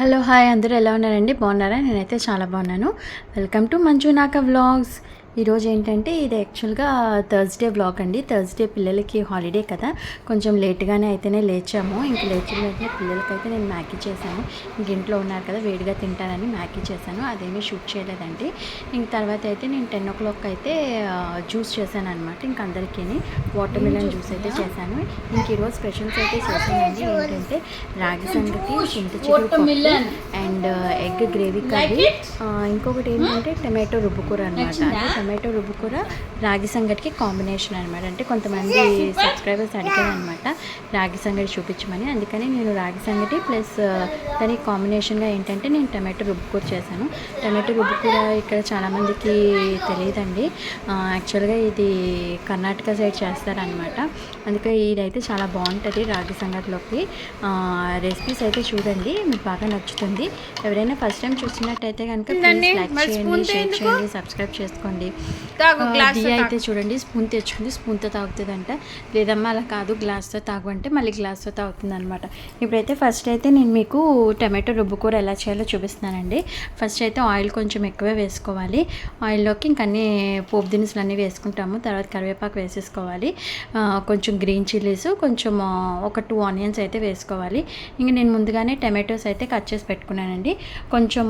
Hello hi అందరూ ఎలా ఉన్నారండి? బాగున్నారా? నేనైతే చాలా బాగున్నాను. Welcome to Manjunaka vlogs. ఈరోజు ఏంటంటే ఇది యాక్చువల్గా థర్స్డే వ్లాగ్ అండి. థర్స్డే పిల్లలకి హాలిడే కదా. కొంచెం లేట్గానే అయితేనే లేచాము. ఇంక లేచిన వెంటనే పిల్లలకైతే నేను మ్యాగీ చేశాను. ఇంక ఇంట్లో ఉన్నారు కదా వేడిగా తింటారని మ్యాగీ చేశాను. అదేమీ షూట్ చేయలేదండి. ఇంక తర్వాత అయితే నేను టెన్ ఓ క్లాక్ అయితే జ్యూస్ చేశాను అనమాట ఇంక అందరికీ వాటర్ మిలన్ జ్యూస్ అయితే చేశాను. ఇంక ఈరోజు స్పెషల్స్ అయితే చేశానండి. ఏంటంటే రాగి సంగతి చింత చిగురు అండ్ ఎగ్ గ్రేవీ కర్రీ. ఇంకొకటి ఏంటంటే టమాటో రుబ్బుకూర అనమాట టమాటో రుబ్బుకూర రాగి సంగటికి కాంబినేషన్ అనమాట అంటే కొంతమంది సబ్స్క్రైబర్స్ అడిగారు అనమాట రాగి సంగటి చూపించమని. అందుకని నేను రాగి సంగటి ప్లస్ దానికి కాంబినేషన్గా ఏంటంటే నేను టమాటో రుబ్బుకూర చేశాను. టమాటో రుబ్బుకూర ఇక్కడ చాలామందికి తెలియదండి. యాక్చువల్గా ఇది కర్ణాటక సైడ్ చేస్తారనమాట అందుకే ఇదైతే చాలా బాగుంటుంది రాగి సంగటిలోకి. రెసిపీస్ అయితే చూడండి మీకు బాగా నచ్చుతుంది. ఎవరైనా ఫస్ట్ టైం చూసినట్టయితే కనుక ప్లీజ్ లైక్ చేయండి షేర్ చేయండి సబ్స్క్రైబ్ చేసుకోండి. తాగు, తాగు. అయితే చూడండి స్పూన్ తెచ్చుకుంది స్పూన్తో తాగుతుందంట. లేదమ్మా అలా కాదు గ్లాస్తో తాగు అంటే మళ్ళీ గ్లాస్తో తాగుతుంది అనమాట ఇప్పుడైతే ఫస్ట్ అయితే నేను మీకు టమాటో రుబ్బుకూర ఎలా చేయాలో చూపిస్తున్నానండి. ఫస్ట్ అయితే ఆయిల్ కొంచెం ఎక్కువే వేసుకోవాలి. ఆయిల్లోకి ఇంక అన్ని పోపు దినుసులు అన్నీ వేసుకుంటాము. తర్వాత కరివేపాకు వేసేసుకోవాలి. కొంచెం గ్రీన్ చిల్లీస్ కొంచెం ఒక టూ ఆనియన్స్ అయితే వేసుకోవాలి. ఇంక నేను ముందుగానే టమాటోస్ అయితే కట్ చేసి పెట్టుకున్నానండి. కొంచెం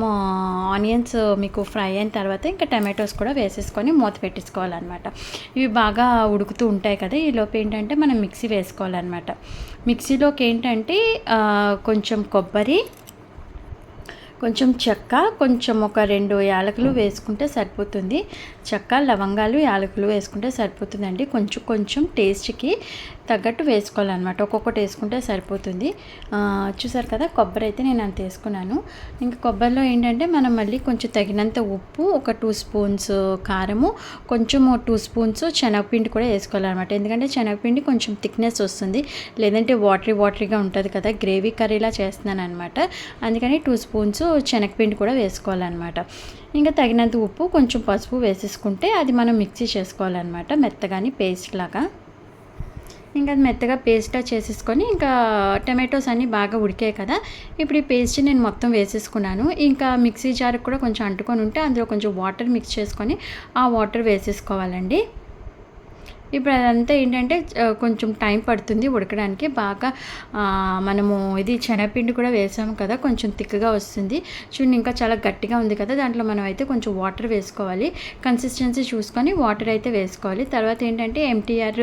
ఆనియన్స్ మీకు ఫ్రై అయిన తర్వాత ఇంకా టమాటోస్ కూడా వేసుకొని మూత పెట్టించుకోవాలన్నమాట ఇవి బాగా ఉడుకుతూ ఉంటాయి కదా ఈ ఏంటంటే మనం మిక్సీ వేసుకోవాలన్నమాట. మిక్సీలోకి ఏంటంటే కొంచెం కొబ్బరి కొంచెం చెక్క కొంచెం ఒక రెండు యాలకులు వేసుకుంటే సరిపోతుంది. చెక్క లవంగాలు యాలకులు వేసుకుంటే సరిపోతుందండి. కొంచెం కొంచెం టేస్ట్కి తగ్గట్టు వేసుకోవాలన్నమాట. ఒక్కొక్కటి వేసుకుంటే సరిపోతుంది. చూసారు కదా కొబ్బరి అయితే నేను అంత వేసుకున్నాను. ఇంకా కొబ్బరిలో ఏంటంటే మనం మళ్ళీ కొంచెం తగినంత ఉప్పు ఒక టూ స్పూన్స్ కారము కొంచెం టూ స్పూన్స్ శనగపిండి కూడా వేసుకోవాలన్నమాట. ఎందుకంటే శనగపిండి కొంచెం థిక్నెస్ వస్తుంది. లేదంటే వాటరీ వాటరీగా ఉంటుంది కదా గ్రేవీ కర్రీలా చేస్తున్నాను అనమాట అందుకని టూ స్పూన్స్ శనగపిండి కూడా వేసుకోవాలన్నమాట. ఇంకా తగినంత ఉప్పు కొంచెం పసుపు వేసేసుకుంటే అది మనం మిక్సీ చేసుకోవాలన్నమాట మెత్తగాని పేస్ట్ లాగా. ఇంకా అది మెత్తగా పేస్టా చేసేసుకొని ఇంకా టమాటోస్ అన్నీ బాగా ఉడికాయి కదా ఇప్పుడు ఈ పేస్ట్ నేను మొత్తం వేసేసుకున్నాను. ఇంకా మిక్సీ జార్కి కూడా కొంచెం అంటుకొని ఉంటే అందులో కొంచెం వాటర్ మిక్స్ చేసుకొని ఆ వాటర్ వేసేసుకోవాలండి. ఇప్పుడు అదంతా ఏంటంటే కొంచెం టైం పడుతుంది ఉడకడానికి. బాగా మనము ఇది శనగపిండి కూడా వేసాము కదా కొంచెం తిక్కగా వస్తుంది. చూడండి ఇంకా చాలా గట్టిగా ఉంది కదా దాంట్లో మనం అయితే కొంచెం వాటర్ వేసుకోవాలి. కన్సిస్టెన్సీ చూసుకొని వాటర్ అయితే వేసుకోవాలి. తర్వాత ఏంటంటే ఎంటీఆర్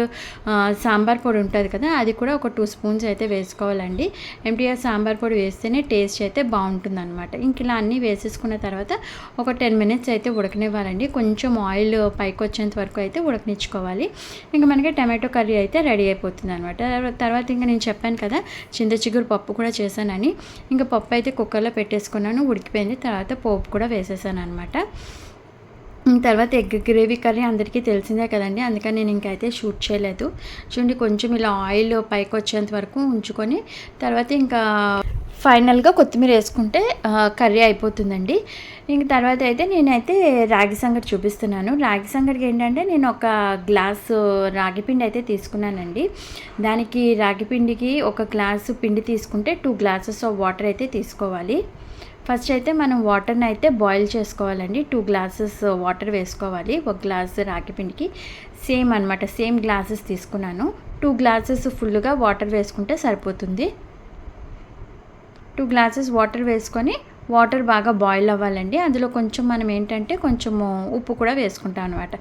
సాంబార్ పొడి ఉంటుంది కదా అది కూడా ఒక టూ స్పూన్స్ అయితే వేసుకోవాలండి. ఎంటీఆర్ సాంబార్ పొడి వేస్తేనే టేస్ట్ అయితే బాగుంటుంది అనమాట ఇంక ఇలా అన్నీ వేసేసుకున్న తర్వాత ఒక టెన్ మినిట్స్ అయితే ఉడకనివ్వాలండి. కొంచెం ఆయిల్ పైకి వచ్చేంత వరకు అయితే ఉడకనిచ్చుకోవాలి. ఇంకా మనకి టమాటో కర్రీ అయితే రెడీ అయిపోతుంది అనమాట తర్వాత ఇంకా నేను చెప్పాను కదా చింత చిగురు పప్పు కూడా చేశానని. ఇంకా పప్పు అయితే కుక్కర్లో పెట్టేసుకున్నాను ఉడికిపోయింది. తర్వాత పోపు కూడా వేసేసాను అనమాట తర్వాత ఎగ్ గ్రేవీ కర్రీ అందరికీ తెలిసిందే కదండి అందుకని నేను ఇంకైతే షూట్ చేయలేదు. చూడండి కొంచెం ఇలా ఆయిల్ పైకి వచ్చేంత వరకు ఉంచుకొని తర్వాత ఇంకా ఫైనల్గా కొత్తిమీర వేసుకుంటే కర్రీ అయిపోతుందండి. ఇంక తర్వాత అయితే నేనైతే రాగి సంగటి చూపిస్తున్నాను. రాగి సంగటికి ఏంటంటే నేను ఒక గ్లాసు రాగి పిండి అయితే తీసుకున్నానండి. దానికి రాగి పిండికి ఒక గ్లాసు పిండి తీసుకుంటే టూ గ్లాసెస్ ఆఫ్ వాటర్ అయితే తీసుకోవాలి. ఫస్ట్ అయితే మనం వాటర్ని అయితే బాయిల్ చేసుకోవాలండి. టూ గ్లాసెస్ వాటర్ వేసుకోవాలి ఒక గ్లాస్ రాగి పిండికి. సేమ్ అనమాట సేమ్ గ్లాసెస్ తీసుకున్నాను. టూ గ్లాసెస్ ఫుల్గా వాటర్ వేసుకుంటే సరిపోతుంది. టూ గ్లాసెస్ వాటర్ వేసుకొని వాటర్ బాగా బాయిల్ అవ్వాలండి. అందులో కొంచెం మనం ఏంటంటే కొంచెము ఉప్పు కూడా వేసుకుంటాం అనమాట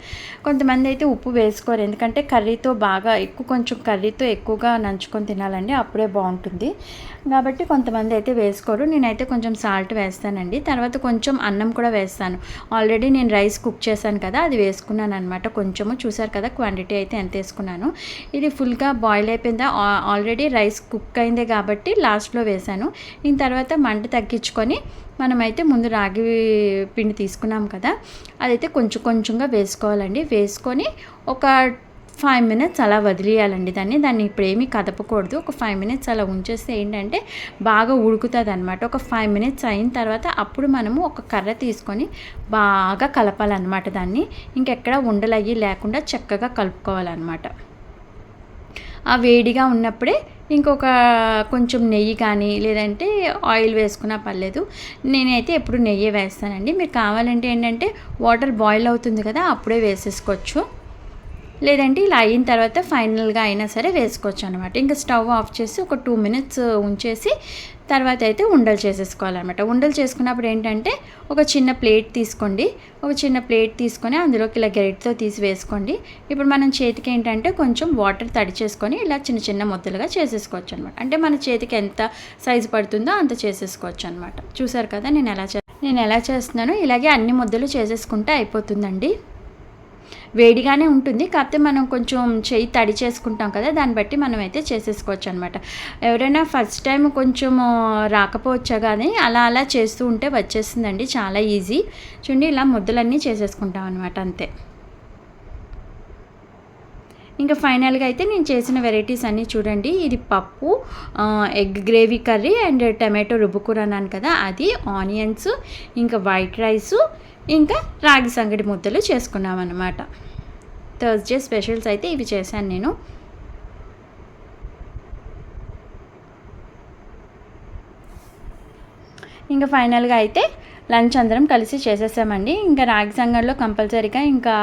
కొంతమంది అయితే ఉప్పు వేసుకోరు. ఎందుకంటే కర్రీతో బాగా ఎక్కువ కొంచెం కర్రీతో ఎక్కువగా నంచుకొని తినాలండి. అప్పుడే బాగుంటుంది. కాబట్టి కొంతమంది అయితే వేసుకోరు. నేనైతే కొంచెం సాల్ట్ వేస్తానండి. తర్వాత కొంచెం అన్నం కూడా వేస్తాను. ఆల్రెడీ నేను రైస్ కుక్ చేశాను కదా అది వేసుకున్నాను అనమాట కొంచెము చూసారు కదా క్వాంటిటీ అయితే ఎంత వేసుకున్నాను. ఇది ఫుల్గా బాయిల్ అయిపోయిందా? ఆల్రెడీ రైస్ కుక్ అయిందే కాబట్టి లాస్ట్లో వేశాను. దీని తర్వాత మంట తగ్గించుకొని మనమైతే ముందు రాగి పిండి తీసుకున్నాం కదా అదైతే కొంచెం కొంచెంగా వేసుకోవాలండి. వేసుకొని ఒక ఫైవ్ మినిట్స్ అలా వదిలేయాలండి దాన్ని. దాన్ని ఇప్పుడు ఏమీ కదపకూడదు. ఒక ఫైవ్ మినిట్స్ అలా ఉంచేస్తే ఏంటంటే బాగా ఉడుకుతుంది అనమాట ఒక ఫైవ్ మినిట్స్ అయిన తర్వాత అప్పుడు మనము ఒక కర్ర తీసుకొని బాగా కలపాలన్నమాట దాన్ని. ఇంకెక్కడ ఉండలయ్యి లేకుండా చక్కగా కలుపుకోవాలన్నమాట. ఆ వేడిగా ఉన్నప్పుడే ఇంకొక కొంచెం నెయ్యి కానీ లేదంటే ఆయిల్ వేసుకున్నా పర్లేదు. నేనైతే ఎప్పుడు నెయ్యి వేస్తానండి. మీరు కావాలంటే ఏంటంటే వాటర్ బాయిల్ అవుతుంది కదా అప్పుడే వేసేసుకోవచ్చు. లేదంటే ఇలా అయిన తర్వాత ఫైనల్గా అయినా సరే వేసుకోవచ్చు అనమాట ఇంకా స్టవ్ ఆఫ్ చేసి ఒక టూ మినిట్స్ ఉంచేసి తర్వాత అయితే ఉండలు చేసేసుకోవాలన్నమాట. ఉండలు చేసుకున్నప్పుడు ఏంటంటే ఒక చిన్న ప్లేట్ తీసుకోండి. ఒక చిన్న ప్లేట్ తీసుకొని అందులోకి ఇలా గరిటతో తీసి వేసుకోండి. ఇప్పుడు మనం చేతికి ఏంటంటే కొంచెం వాటర్ తడి చేసుకొని ఇలా చిన్న చిన్న ముద్దలుగా చేసేసుకోవచ్చు అనమాట అంటే మన చేతికి ఎంత సైజు పడుతుందో అంత చేసేసుకోవచ్చు అనమాట చూసారు కదా నేను ఎలా చే నేను ఎలా చేస్తున్నానో ఇలాగే అన్ని ముద్దలు చేసేసుకుంటే అయిపోతుందండి. వేడిగానే ఉంటుంది. కాకపోతే మనం కొంచెం చేయి తడి చేసుకుంటాం కదా దాన్ని బట్టి మనం అయితే చేసేసుకోవచ్చు అనమాట ఎవరైనా ఫస్ట్ టైం కొంచెం రాకపోవచ్చా కానీ అలా అలా చేస్తూ ఉంటే వచ్చేస్తుందండి. చాలా ఈజీ. చూడండి ఇలా ముద్దలన్నీ చేసేసుకుంటాం అనమాట అంతే. ఇంకా ఫైనల్గా అయితే నేను చేసిన వెరైటీస్ అన్నీ చూడండి. ఇది పప్పు egg gravy curry and tomato రుబ్బుకూర అన్నాను కదా అది ఆనియన్స్ ఇంకా వైట్ రైసు ఇంకా రాగి సంగటి ముద్దలు చేసుకున్నాం అనమాట థర్స్డే స్పెషల్స్ అయితే ఇవి చేశాను నేను. ఇంకా ఫైనల్గా అయితే లంచ్ అందరం కలిసి చేసేసామండి. ఇంకా రాగి సంగంలో కంపల్సరీగా ఇంకా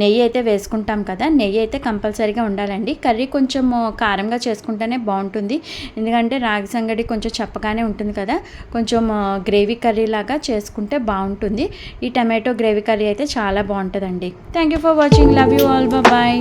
నెయ్యి అయితే వేసుకుంటాం కదా నెయ్యి అయితే కంపల్సరీగా ఉండాలండి. కర్రీ కొంచెం కారంగా చేసుకుంటేనే బాగుంటుంది. ఎందుకంటే రాగి సంగడి కొంచెం చెప్పగానే ఉంటుంది కదా కొంచెం గ్రేవీ కర్రీ లాగా చేసుకుంటే బాగుంటుంది. ఈ టమాటో గ్రేవీ కర్రీ అయితే చాలా బాగుంటుందండి. Thank you for watching love you all bye